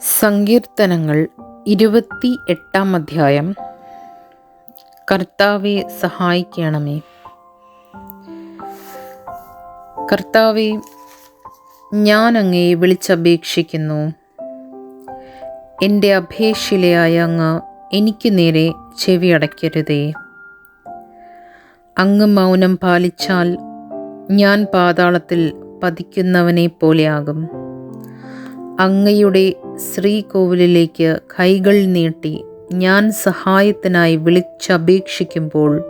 സങ്കീർത്തനങ്ങൾ ഇരുപത്തി എട്ടാം അധ്യായം. കർത്താവെ സഹായിക്കണമേ. കർത്താവെ ഞാൻ അങ്ങയെ വിളിച്ചപേക്ഷിക്കുന്നു. എന്റെ അഭേഷിലയായ അങ്ങ് എനിക്ക് നേരെ ചെവി ചെവിയടയ്ക്കരുതേ. അങ്ങ് മൗനം പാലിച്ചാൽ ഞാൻ പാതാളത്തിൽ പതിക്കുന്നവനെ പോലെയാകും. അങ്ങയുടെ ശ്രീകോവിലിലേക്ക് കൈകൾ നീട്ടി ഞാൻ സഹായത്തിനായി വിളിച്ചപേക്ഷിക്കുമ്പോൾ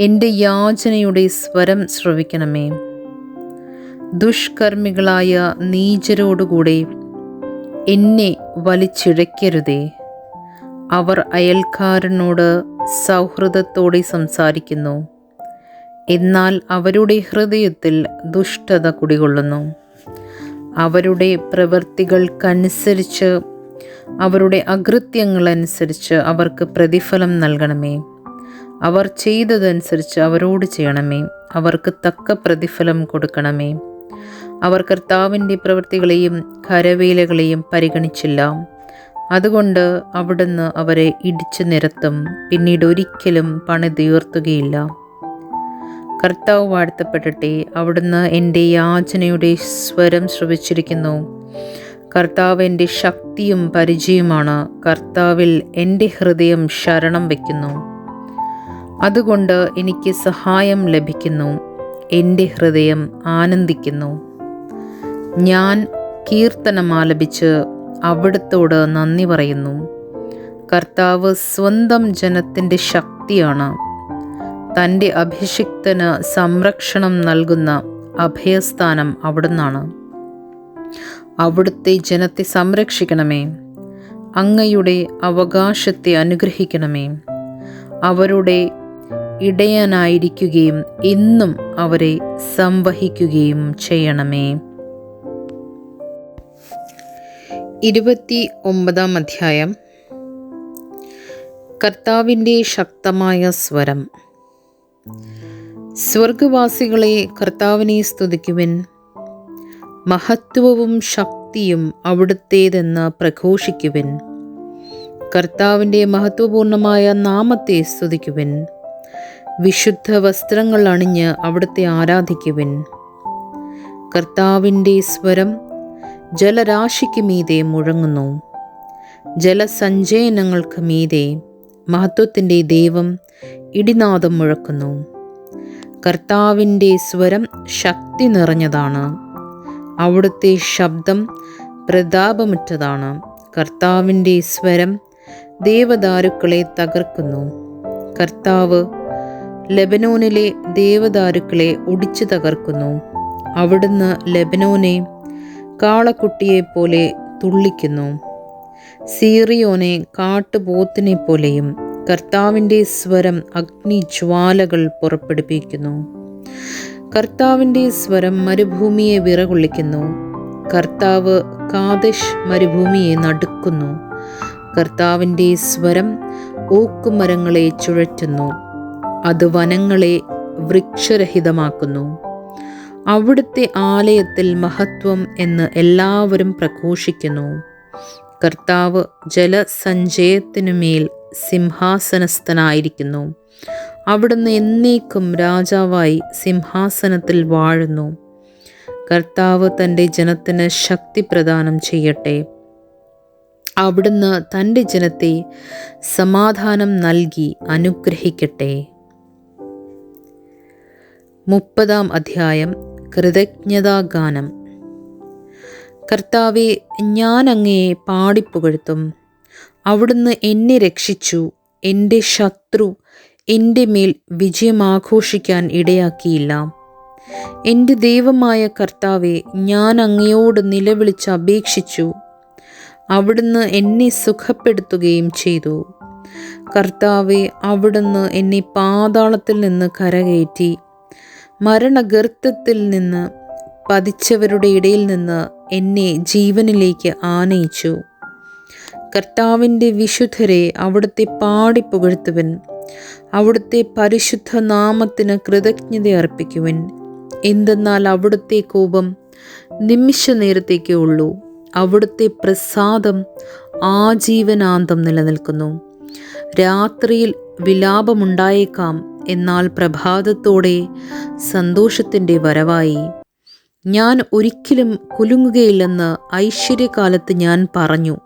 എന്റെ യാചനയുടെ സ്വരം ശ്രവിക്കണമേ. ദുഷ്കർമ്മികളായ നീചരോടുകൂടെ എന്നെ വലിച്ചിഴയ്ക്കരുതേ അവർ അയൽക്കാരനോട് സൗഹൃദത്തോടെ സംസാരിക്കുന്നു. എന്നാൽ അവരുടെ ഹൃദയത്തിൽ ദുഷ്ടത കുടികൊള്ളുന്നു. അവരുടെ പ്രവൃത്തികൾക്കനുസരിച്ച് അവരുടെ അകൃത്യങ്ങളനുസരിച്ച് അവർക്ക് പ്രതിഫലം നൽകണമേ. അവർ ചെയ്തതനുസരിച്ച് അവരോട് ചെയ്യണമേ. അവർക്ക് തക്ക പ്രതിഫലം കൊടുക്കണമേ. അവർ കർത്താവിന്റെ പ്രവൃത്തികളെയും കരവേലകളെയും പരിഗണിച്ചില്ല. അതുകൊണ്ട് അവിടുന്ന് അവരെ ഇടിച്ചു നിരത്തും പിന്നീട് ഒരിക്കലും പണിതീർത്തുകയില്ല കർത്താവ് വാഴ്ത്തപ്പെടട്ടെ. അവിടുന്ന് എന്റെ യാചനയുടെ സ്വരം ശ്രവിച്ചിരിക്കുന്നു. കർത്താവ് എന്റെ ശക്തിയും പരിചയമാണ്. കർത്താവിൽ എന്റെ ഹൃദയം ശരണം വയ്ക്കുന്നു. അതുകൊണ്ട് എനിക്ക് സഹായം ലഭിക്കുന്നു. എന്റെ ഹൃദയം ആനന്ദിക്കുന്നു. ഞാൻ കീർത്തനമാലപിച്ച് അവിടുത്തോട് നന്ദി പറയുന്നു. കർത്താവ് സ്വന്തം ജനത്തിന്റെ ശക്തിയാണ്. തന്റെ അഭിഷിക്തന് സംരക്ഷണം നൽകുന്ന അഭയസ്ഥാനം അവിടുന്നാണ്. അവിടുത്തെ ജനത്തെ സംരക്ഷിക്കണമേ. അങ്ങയുടെ അവകാശത്തെ അനുഗ്രഹിക്കണമേ. അവരുടെ ഇടയനായിരിക്കുകയും എന്നും അവരെ സംവഹിക്കുകയും ചെയ്യണമേ. ഇരുപത്തി ഒമ്പതാം അധ്യായം. കർത്താവിന്റെ ശക്തമായ സ്വരം. സ്വർഗവാസികളെ കർത്താവിനെ സ്തുതിക്കുവിൻ. മഹത്വവും ശക്തിയും അവിടുത്തേതെന്ന് പ്രഘോഷിക്കുവിൻ. കർത്താവിന്റെ മഹത്വപൂർണമായ നാമത്തെ സ്തുതിക്കുവിൻ. വിശുദ്ധ വസ്ത്രങ്ങൾ അണിഞ്ഞ് അവിടുത്തെ ആരാധിക്കുവിൻ. കർത്താവിന്റെ സ്വരം ജലരാശിക്ക് മീതെ മുഴങ്ങുന്നു. ജലസഞ്ചയനങ്ങൾക്ക് മീതെ മഹത്വത്തിന്റെ ദൈവം ഇടിനാദം മുഴക്കുന്നു. കർത്താവിന്റെ സ്വരം ശക്തി നിറഞ്ഞതാണ്. അവിടുത്തെ ശബ്ദം പ്രതാപമുറ്റതാണ്. കർത്താവിന്റെ സ്വരം ദേവദാരുക്കളെ തകർക്കുന്നു. കർത്താവ് ലെബനോനിലെ ദേവദാരുക്കളെ ഒടിച്ചു തകർക്കുന്നു. അവിടുന്ന് ലെബനോനെ കാളക്കുട്ടിയെപ്പോലെ തുള്ളിക്കുന്നു. സീറിയോനെ കാട്ടുപോത്തിനെ പോലെയും കർത്താവിന്റെ സ്വരം അഗ്നിജ്വാലകൾ പുറപ്പെടുപ്പിക്കുന്നു കർത്താവിന്റെ സ്വരം മരുഭൂമിയെ വിറകൊള്ളിക്കുന്നു. കർത്താവ് കാദശ് മരുഭൂമിയെ നടുക്കുന്നു. കർത്താവിന്റെ സ്വരം ഓക്കുമരങ്ങളെ ചുഴറ്റുന്നു. അത് വനങ്ങളെ വൃക്ഷരഹിതമാക്കുന്നു. അവിടുത്തെ ആലയത്തിൽ മഹത്വം എന്ന് എല്ലാവരും പ്രഘോഷിക്കുന്നു. കർത്താവ് ജലസഞ്ചയത്തിനുമേൽ സിംഹാസനസ്ഥനായിരിക്കുന്നു. അവിടുന്ന് എന്നേക്കും രാജാവായി സിംഹാസനത്തിൽ വാഴുന്നു. കർത്താവ് തന്റെ ജനത്തിന് ശക്തി പ്രദാനം ചെയ്യട്ടെ. അവിടുന്ന് തന്റെ ജനത്തെ സമാധാനം നൽകി അനുഗ്രഹിക്കട്ടെ. മുപ്പതാം അധ്യായം കൃതജ്ഞതാഗാനം. കർത്താവെ ഞാൻ അങ്ങയെ പാടിപ്പുകഴ്ത്തും. അവിടുന്ന് എന്നെ രക്ഷിച്ചു എന്റെ ശത്രു എന്റെ മേൽ വിജയമാഘോഷിക്കാൻ ഇടയാക്കിയില്ല. എന്റെ ദൈവമായ കർത്താവെ ഞാൻ അങ്ങയോട് നിലവിളിച്ച് അപേക്ഷിച്ചു. അവിടുന്ന് എന്നെ സുഖപ്പെടുത്തുകയും ചെയ്തു. കർത്താവെ അവിടുന്ന് എന്നെ പാതാളത്തിൽ നിന്ന് കരകയറ്റി മരണഗർത്തത്തിൽ നിന്ന് പതിച്ചവരുടെ ഇടയിൽ നിന്ന് എന്നെ ജീവനിലേക്ക് ആനയിച്ചു. കർത്താവിന്റെ വിശുദ്ധരെ അവിടുത്തെ പാടിപ്പുകഴ്ത്തുവൻ അവിടുത്തെ പരിശുദ്ധ നാമത്തിന് കൃതജ്ഞത അർപ്പിക്കുവൻ. എന്തെന്നാൽ അവിടുത്തെ കോപം നിമിഷ നേരത്തേക്കേ ഉള്ളൂ. അവിടുത്തെ പ്രസാദം ആജീവനാന്തം നിലനിൽക്കുന്നു. രാത്രിയിൽ വിലാപമുണ്ടായേക്കാം എന്നാൽ പ്രഭാതത്തോടെ സന്തോഷത്തിന്റെ വരവായി. ഞാൻ ഒരിക്കലും കുലുങ്ങുകയില്ലെന്ന് ഐശ്വര്യകാലത്ത് ഞാൻ പറഞ്ഞു.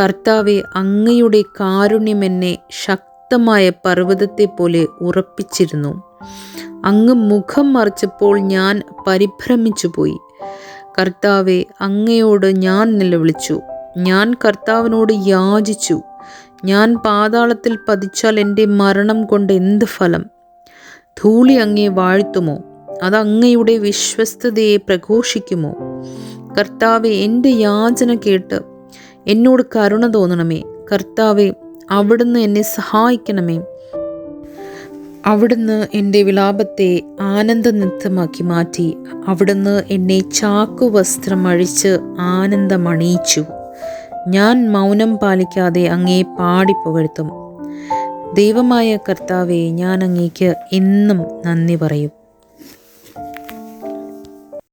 കർത്താവെ അങ്ങയുടെ കാരുണ്യം എന്നെ ശക്തമായ പർവതത്തെ പോലെ ഉറപ്പിച്ചിരുന്നു. അങ്ങ് മുഖം മറിച്ചപ്പോൾ ഞാൻ പരിഭ്രമിച്ചു പോയി കർത്താവെ അങ്ങയോട് ഞാൻ നിലവിളിച്ചു. ഞാൻ കർത്താവിനോട് യാചിച്ചു. ഞാൻ പാതാളത്തിൽ പതിച്ചാൽ എന്റെ മരണം കൊണ്ട് എന്ത് ഫലം? ധൂളി അങ്ങേ വാഴ്ത്തുമോ? അത് അങ്ങയുടെ വിശ്വസ്തതയെ പ്രഘോഷിക്കുമോ? കർത്താവെ എന്റെ യാചന കേട്ട് എന്നോട് കരുണ തോന്നണമേ. കർത്താവെ അവിടുന്ന് എന്നെ സഹായിക്കണമേ. അവിടുന്ന് എന്റെ വിലാപത്തെ ആനന്ദനൃത്തമാക്കി മാറ്റി. അവിടുന്ന് എന്നെ ചാക്കു വസ്ത്രം അഴിച്ച് ആനന്ദമണിയിച്ചു. ഞാൻ മൗനം പാലിക്കാതെ അങ്ങേ പാടിപ്പുകഴ്ത്തും ദൈവമായ കർത്താവെ ഞാൻ അങ്ങേക്ക് എന്നും നന്ദി പറയും.